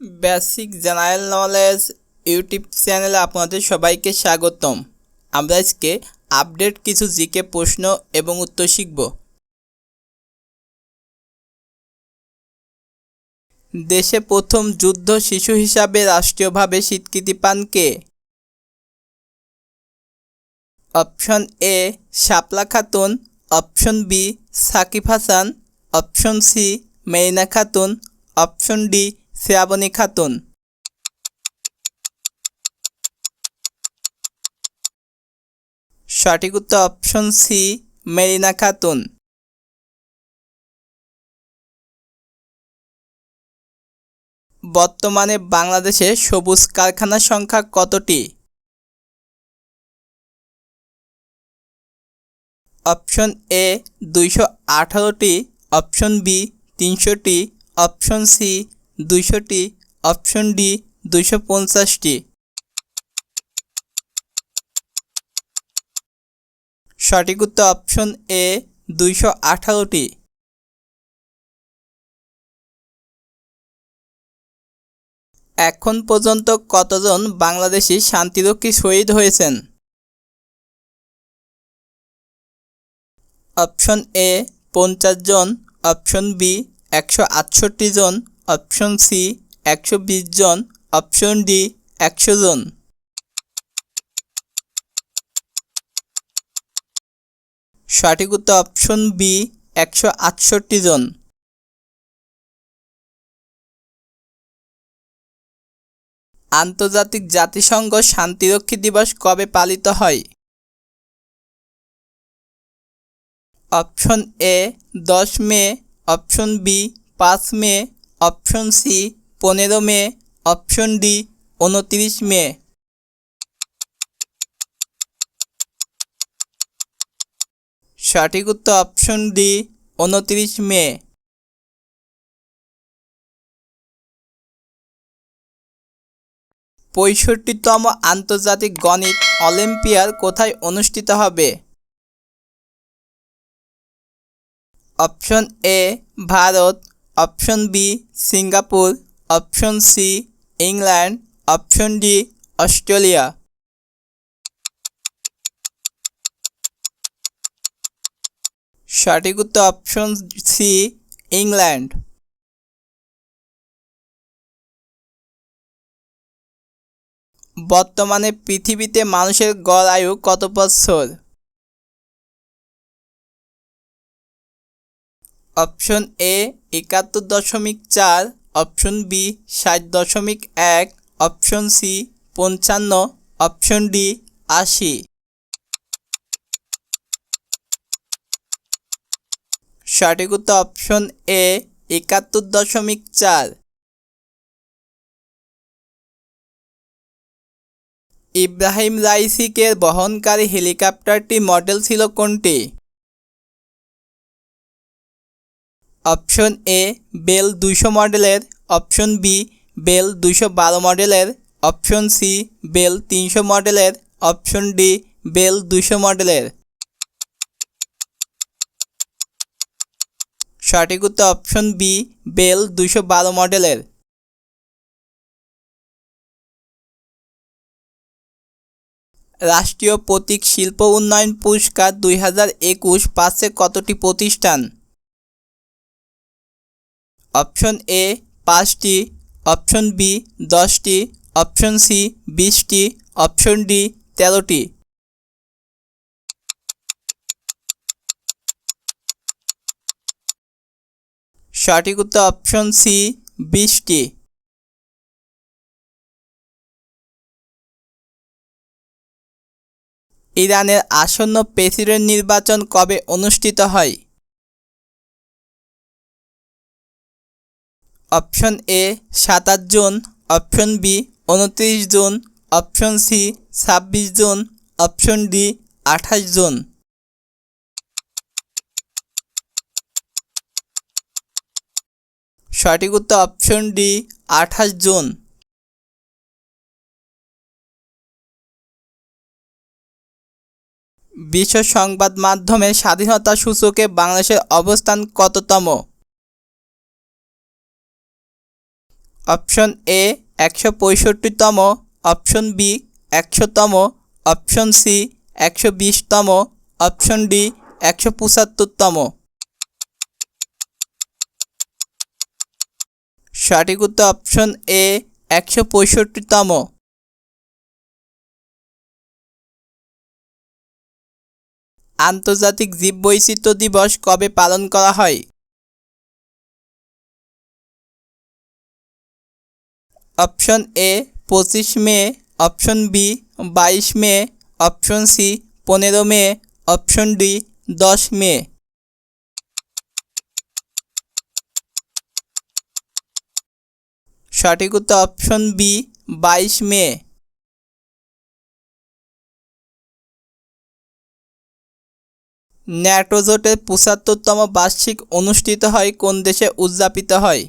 Basic general knowledge YouTube চ্যানেলে আপনাদের সবাইকে স্বাগতম। আমরা আজকে আপডেট কিছু জিকে প্রশ্ন এবং উত্তর শিখব। দেশে প্রথম যুদ্ধ শিশু হিসাবে রাষ্ট্রীয়ভাবে স্বীকৃতি পান কে? Option A Shapla Khatun. Option B Sakib Hasan. Option C Marina Khatun. Option D Srabani Khatun. সঠিক উত্তর অপশন সি মেরিনা খাতুন। বর্তমানে বাংলাদেশে সবুজ কারখানার সংখ্যা কতটি? অপশন এ দুইশো আঠারোটি অপশন বি তিনশোটি অপশন সি দুইশোটি, অপশন ডি দুইশো পঞ্চাশটি। সঠিক উত্তর অপশন এ দুইশো আঠারোটি। এখন পর্যন্ত কতজন বাংলাদেশি শান্তিরক্ষী শহীদ হয়েছেন? অপশন এ পঞ্চাশ জন, অপশন বি একশো আটষট্টি জন অপশন সি, একশো বিশ জন। অপশন ডি, একশো জন। সঠিক উত্তর অপশন বি, একশো আটষট্টি জন। আন্তর্জাতিক জাতিসংঘ শান্তিরক্ষী দিবস কবে পালিত হয়? অপশন এ, দশ মে। অপশন বি, পাঁচ মে। অপশন সি, পনেরো মে, অপশন ডি, উনত্রিশ মে। সঠিক উত্তর অপশন ডি, উনত্রিশ মে। পঁয়ষট্টিতম আন্তর্জাতিক গণিত অলিম্পিয়ার কোথায় অনুষ্ঠিত হবে? Option A, Bharat option B, Singapore, option C, England, option D, Australia. সঠিক উত্তর অপশন সি, ইংল্যান্ড। বর্তমানে পৃথিবীতে মানুষের গড় আয়ু কত বছর অপশন এ একাত্তর দশমিক চার, অপশন বি ষাট দশমিক এক, অপশন সি পঞ্চান্ন, অপশন ডি আশি। সঠিক উত্তর অপশন এ একাত্তর দশমিক চার। ইব্রাহিম রাইসিকের বহনকারী হেলিকপ্টারটি মডেল ছিল কোনটি? অপশন এ, বেল দুইশো মডেলের। অপশন বি, বেল দুইশো বারো মডেলের। অপশন সি, বেল তিনশো মডেলের। অপশন ডি, বেল দুইশো মডেলের। সঠিক উত্তর অপশন বি, বেল দুইশো বারো মডেলের। রাষ্ট্রীয় প্রতীক শিল্প উন্নয়ন পুরস্কার দুই হাজার একুশ পাশে কতটি প্রতিষ্ঠান? অপশন এ পাঁচটি, অপশন বি দশটি, অপশন সি বিশটি, অপশন ডি তেরোটি। সঠিক উত্তর অপশন সি বিশটি। ইরানের আসন্ন প্রেসিডেন্ট নির্বাচন কবে অনুষ্ঠিত হয়? অপশন এ সাতাশ জুন, অপশন বি উনত্রিশ জুন, অপশন সি ছাব্বিশ জুন, অপশন ডি আঠাশ জুন। সঠিক উত্তর অপশন ডি আঠাশ জুন। বিশ্ব সংবাদ মাধ্যমে স্বাধীনতা সূচকে বাংলাদেশের অবস্থান কততম? অপশন এ একশো পঁয়ষট্টিতম, অপশন বি একশোতম, অপশন সি একশো বিশতম, অপশন ডি একশো পঁচাত্তরতম। সঠিক উত্তর অপশন এ একশো পঁয়ষট্টিতম। আন্তর্জাতিক জীববৈচিত্র্য দিবস কবে পালন করা হয়? অপশন এ পঁচিশ মে, অপশন বি বাইশ মে, অপশন সি পনেরো মে, অপশন ডি দশ মে। সঠিক উত্তর অপশন বি বাইশ মে। ন্যাটোজোটের পঁচাত্তরতম বার্ষিক অনুষ্ঠিত হয় কোন দেশে উদযাপিত হয়?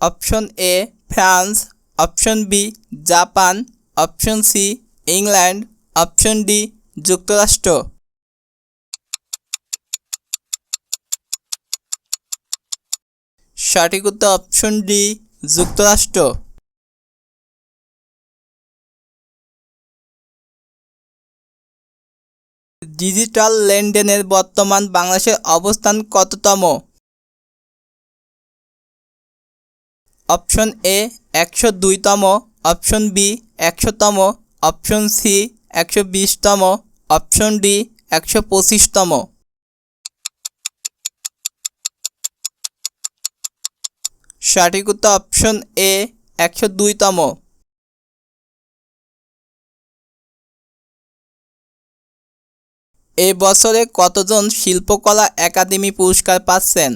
Option A France, option B Japan, option C England, option D যুক্তরাষ্ট্র। সঠিক উত্তর অপশন ডি যুক্তরাষ্ট্র। ডিজিটাল লেনদেনের বর্তমান বাংলাদেশের অবস্থান কততম? অপশন এ একশো দুইতম, অপশন বি একশোতম, অপশন সি একশো বিশতম, অপশন ডি একশো পঁচিশতম। সঠিক উত্তর অপশন এ একশো দুইতম। এ বছরে কতজন শিল্পকলা একাডেমি পুরস্কার পাচ্ছেন?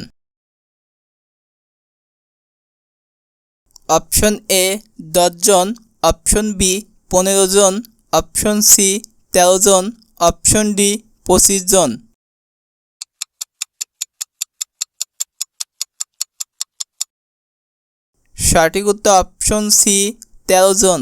অপশন এ দশজন, অপশন বি পনেরো জন অপশন সি তেরো জন অপশন ডি পঁচিশ জন সঠিক উত্তর অপশন সি তেরো জন